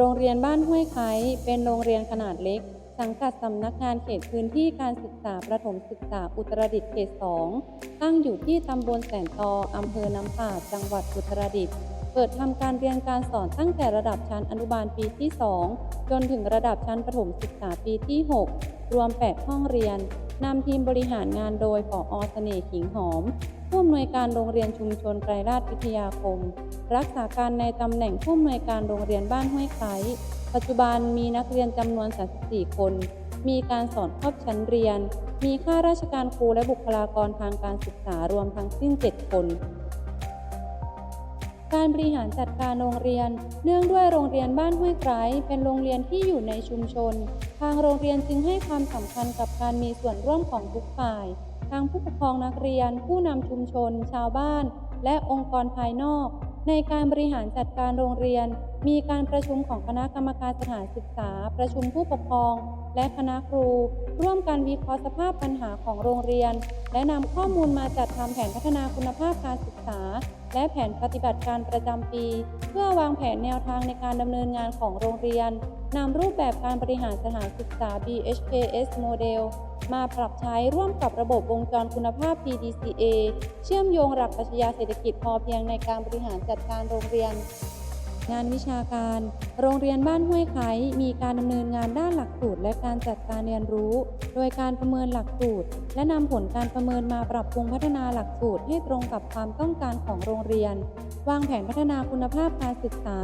โรงเรียนบ้านห้วยไคร้เป็นโรงเรียนขนาดเล็ก สังกัดสำนักงานเขตพื้นที่การศึกษาประถมศึกษาอุตรดิตถ์เขต 2 ตั้งอยู่ที่ตำบลแสนตออำเภอน้ำปาจังหวัดอุตรดิตถ์เปิดทำการเรียนการสอนตั้งแต่ระดับชั้นอนุบาลปีที่ 2 จนถึงระดับชั้นประถมศึกษาปีที่ 6 รวม 8 ห้องเรียน นำทีมบริหารงานโดยผออเสน่ห์ขิงหอม ผู้อำนวยการโรงเรียนชุมชนไกรราชวิทยาคม รักษาการในตำแหน่งผู้อำนวยการโรงเรียนบ้านห้วยไคร้ปัจจุบันมีนักเรียนจำนวน 34 คน มีการสอนครอบชั้นเรียน มีข้าราชการครูและบุคลากรทางการศึกษารวมทั้งสิ้น 7 คน การบริหารจัดการโรงเรียน เนื่องด้วยโรงเรียนบ้านห้วยไคร้เป็นโรงเรียนที่อยู่ในชุมชน ทางโรงเรียนจึงให้ความสำคัญกับการมีส่วนร่วมของทุกฝ่าย ทางผู้ปกครองนักเรียน ผู้นำชุมชน ชาวบ้าน และองค์กรภายนอก ในการบริหารจัดการโรงเรียน มีการประชุมของคณะกรรมการสถานศึกษา ประชุมผู้ปกครอง และคณะครู ร่วมกันวิเคราะห์สภาพปัญหาของโรงเรียน และนำข้อมูลมาจัดทำแผนพัฒนาคุณภาพการศึกษา และแผนปฏิบัติการประจำปี เพื่อวางแผนแนวทางในการดำเนินงานของโรงเรียนนำรูปแบบการบริหารสถานศึกษา BHKS Model มาปรับใช้ร่วมกับระบบวงจรคุณภาพ PDCA เชื่อมโยงหลักปรัชญาเศรษฐกิจพอเพียงในการบริหารจัดการโรงเรียน งานวิชาการ โรงเรียนบ้านห้วยไคมีการดำเนินงานด้านหลักสูตรและการจัดการเรียนรู้ โดยการประเมินหลักสูตร และนำผลการประเมินมาปรับปรุงพัฒนาหลักสูตรให้ตรงกับความต้องการของโรงเรียน วางแผนพัฒนาคุณภาพการศึกษา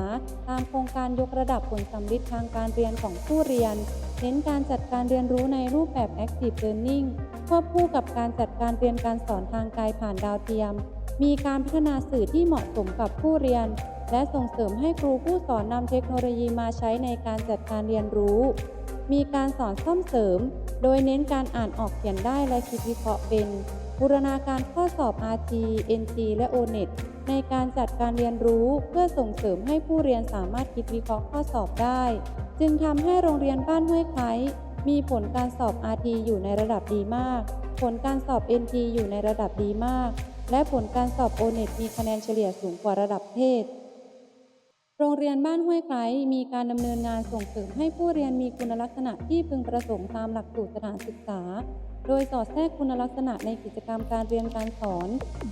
ตามโครงการยกระดับผลสำลิดทางการเรียนของผู้เรียน เน้นการจัดการเรียนรู้ในรูปแบบ Active Learning ควบคู่กับการจัดการเรียนการสอนทางไกลผ่านดาวเทียม มีการพัฒนาสื่อที่เหมาะสมกับผู้เรียน และส่งเสริมให้ครูผู้สอนนำเทคโนโลยีมาใช้ในการจัดการเรียนรู้ มีการสอนซ่อมเสริม โดยเน้นการอ่านออกเขียนได้และคิดวิเคราะห์เป็นบูรณาการข้อสอบ RT NT และ ONET ในการจัดการเรียนรู้เพื่อส่งเสริมให้ผู้เรียนสามารถคิดวิเคราะห์ข้อสอบได้ จึงทำให้โรงเรียนบ้านห้วยไคร้มีผลการสอบ RT อยู่ในระดับดีมาก ผลการสอบ NT อยู่ในระดับดีมาก และผลการสอบ ONET มีคะแนนเฉลี่ยสูงกว่าระดับเทศ โรงเรียนบ้านห้วยไคร้มีการดำเนินงานส่งเสริมให้ผู้เรียนมีคุณลักษณะที่พึงประสงค์ตามหลักสูตรสถานศึกษา โดยสอดแทรกคุณลักษณะในกิจกรรมการเรียนการสอน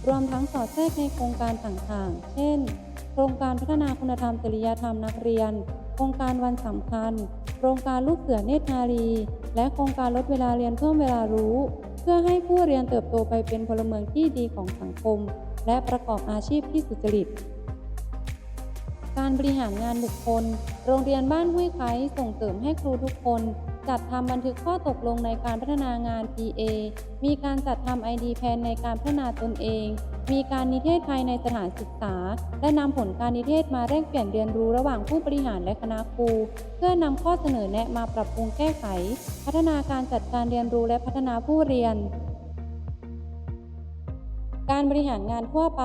รวมทั้งสอดแทรกในโครงการต่างๆ เช่น โครงการพัฒนาคุณธรรมจริยธรรมนักเรียน โครงการวันสำคัญ โครงการลูกเสือเนตรนารีและโครงการลดเวลาเรียนเพิ่มเวลารู้ เพื่อให้ผู้เรียนเติบโตไปเป็นพลเมืองที่ดีของสังคม และประกอบอาชีพที่สุจริต การบริหารงานบุคคล โรงเรียนบ้านห้วยไคร้ส่งเสริมให้ครูทุกคน จัดทำบันทึกข้อตกลงในการพัฒนางาน PA มีการจัดทำ ID แพนในการพัฒนาตนเอง มีการนิเทศภายในสถานศึกษา และนำผลการนิเทศมาแลกเปลี่ยนเรียนรู้ระหว่างผู้บริหารและคณะครู เพื่อนำข้อเสนอแนะมาปรับปรุงแก้ไข พัฒนาการจัดการเรียนรู้และพัฒนาผู้เรียน การบริหารงานทั่วไป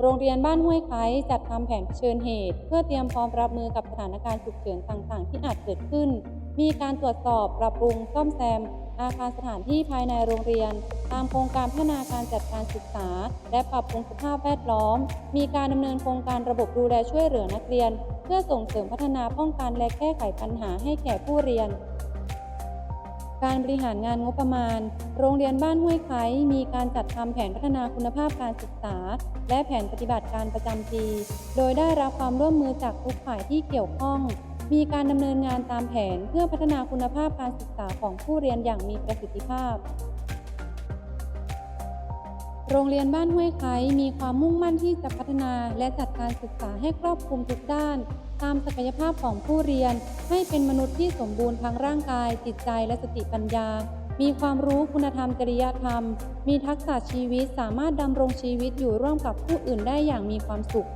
โรงเรียนบ้านห้วยไคร้จัดทำแผนเผชิญเหตุ เพื่อเตรียมพร้อมรับมือกับสถานการณ์ฉุกเฉินต่างๆ ที่อาจเกิดขึ้น มีการตรวจสอบปรับปรุงซ่อมแซม อาคารสถานที่ภายในโรงเรียน ตามโครงการพัฒนาการจัดการศึกษา และปรับปรุงสภาพแวดล้อม มีการดำเนินโครงการระบบดูแลช่วยเหลือนักเรียน เพื่อส่งเสริมพัฒนาป้องกันและแก้ไขปัญหาให้แก่ผู้เรียน การบริหารงานงบประมาณ โรงเรียนบ้านห้วยไคร้มีการจัดทำแผนพัฒนาคุณภาพการศึกษา และแผนปฏิบัติการประจำปี โดยได้รับความร่วมมือจากทุกฝ่ายที่เกี่ยวข้อง มีการดำเนินงานตามแผนเพื่อพัฒนาคุณภาพการศึกษาของผู้เรียนอย่างมีประสิทธิภาพ โรงเรียนบ้านห้วยไคมีความมุ่งมั่นที่จะพัฒนาและจัดการศึกษาให้ครอบคลุมทุกด้าน ตามศักยภาพของผู้เรียน ให้เป็นมนุษย์ที่สมบูรณ์ทั้งร่างกาย จิตใจและสติปัญญา มีความรู้คุณธรรมจริยธรรม มีทักษะชีวิตสามารถดำรงชีวิตอยู่ร่วมกับผู้อื่นได้อย่างมีความสุข